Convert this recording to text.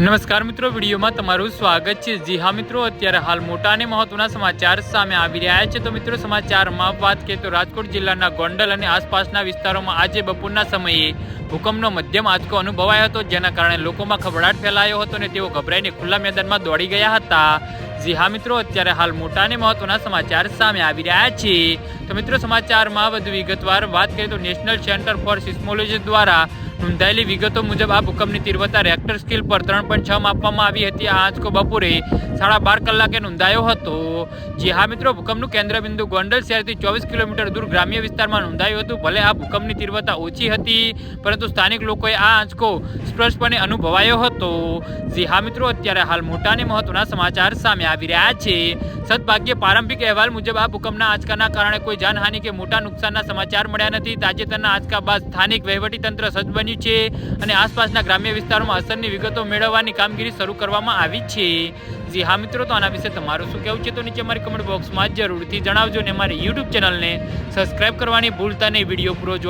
નમસ્કાર મિત્રો, વિડીયોમાં તમારું સ્વાગત છે. જી હા મિત્રો, અત્યારે હાલ મોટા અને મહત્વના સમાચાર સામે આવી રહ્યા છે. તો મિત્રો, સમાચારમાં વાત કરીએ તો રાજકોટ જિલ્લાના ગોંડલ અને આસપાસના વિસ્તારોમાં આજે બપોરના સમયે ભૂકંપનો મધ્યમ આંચકો અનુભવાયો હતો, જેના કારણે લોકોમાં ખબડાટ ફેલાયો હતો અને તેઓ ગભરાઈને ખુલ્લા મેદાનમાં દોડી ગયા હતા. જી હા મિત્રો, અત્યારે હાલ મોટા અને મહત્વના સમાચાર સામે આવી રહ્યા છે. તો મિત્રો, સમાચારમાં વધુ વિગતવાર વાત કરીએ તો નેશનલ સેન્ટર ફોર સિસ્મોલોજી દ્વારા નોંધાયેલી વિગતો મુજબ આ ભૂકંપની તીવ્રતા રેક્ટર સ્કેલ પર ત્રણ પોઈન્ટ છ માપવામાં આવી હતી. આ આંચકો બપોરે સાડા બાર કલાકે નોંધાયો હતો. જે હા મિત્રો, ભૂકંપનું કેન્દ્રબિંદુ ગોંડલ શહેરથી ચોવીસ કિલોમીટર દૂર ગ્રામ્ય વિસ્તારમાં નોંધાયું હતું. ભલે આ ભૂકંપની તીવ્રતા ઓછી હતી, પરંતુ સ્થાનિક લોકોએ આ આંચકો સ્પષ્ટપણે અનુભવાયો હતો. જે હા મિત્રો, અત્યારે હાલ મોટા અને મહત્વના સમાચાર સામે આવી રહ્યા છે. સદભાગ્ય પ્રારંભિક અહેવાલ મુજબ આ ભૂકંપના આંચકાના કારણે કોઈ જાનહાનિ કે મોટા નુકસાનના સમાચાર મળ્યા નથી. તાજેતરના આંચકા બાદ સ્થાનિક વહીવટીતંત્ર સજ્જ બન્યું છે અને આસપાસના ગ્રામ્ય વિસ્તારોમાં અસરની વિગતો મેળવવાની કામગીરી શરૂ કરવામાં આવી છે. જી હા મિત્રો, તો આના વિશે તમારું શું કહેવું છે તો નીચે મારી કમેન્ટ બોક્સમાં જરૂરથી જણાવજો અને મારી યુટ્યુબ ચેનલને સબસ્ક્રાઈબ કરવાની ભૂલતા નહીં. વીડિયો પૂરો